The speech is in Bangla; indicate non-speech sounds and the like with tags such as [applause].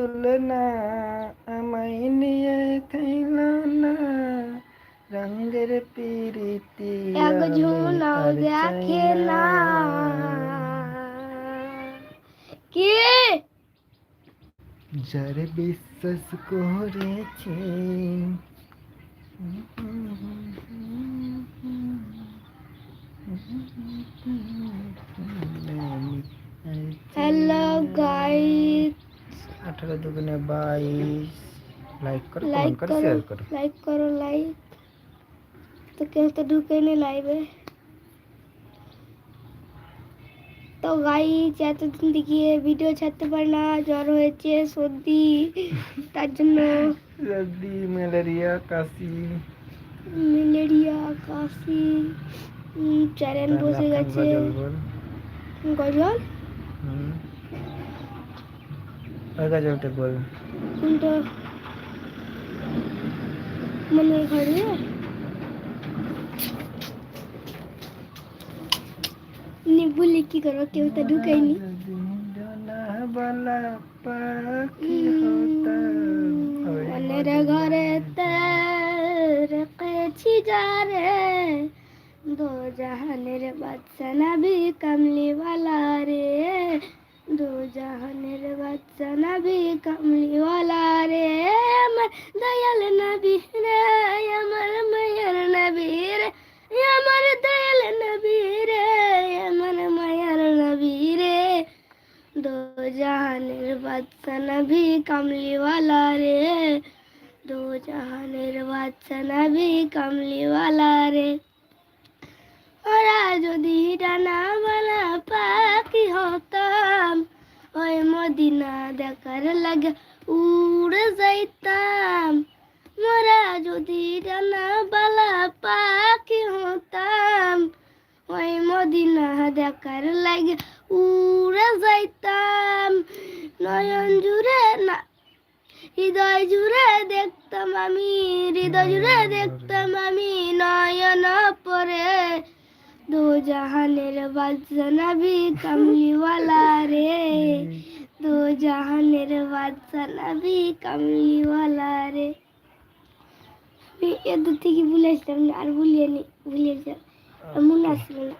তুলনা আমায় নিয়ে খাইল না রঙের পিরিতি এক ঝুলাও দেখে না কি যারে বিশ্বাস করেছি আঠারো দুগুণে বাইশ লাইক করো লাইক কমেন্ট করো করো শেয়ার করো লাইক করো লাইক তো কেউ তো ঢুকেনি লাইভে তো গাইস এতদিন দেখিয়ে ভিডিও ছাড়তে পারি না জ্বর হয়েছে সর্দি [laughs] তার জন্য সর্দি ম্যালেরিয়া কাশি ম্যালেরিয়া কাশি চ্যানেল বসে গেছে গজল ওই গজলটা বল? কোনটা মনের ঘরে। নি বলি কি করো কেউ তো ঢুকাইনি মনের ঘরে রেখেছি যারে। দো জাহানের বাচ্চা নবী কামলিওয়ালা রে দো জাহানের বাচ্চা নবী কামলিওয়ালা রে আমার দয়াল নবী রে আমার মায়ের নবী রে আমার দয়াল নবী রে আমার মায়ের নবী রে দো জাহানের বাচ্চা নবী কামলিওয়ালা রে দো জাহানের বাচ্চা নবী কামলিওয়ালা রে ওরা যদি ডানা বালা পাখি মদিনা দেখার লাগে উড়ে যাইতাম মোরা যদি ডানা বালা পাখি হতাম ওই মদিনা দেখার লাগে উড়ে যাইতাম নয়ন জুড়ে না হৃদয় জুড়ে দেখতাম আমি হৃদয় জুড়ে দেখতাম আমি নয়ন পরে দো জাহানের বাদশা নবী কামলিওয়ালা রে দো জাহানের বাদশা নবী কামলিওয়ালা রে আমি এত থেকে ভুলে আসলাম আর ভুলিয়ে নি ভুলিয়ে যা মনে আসলো না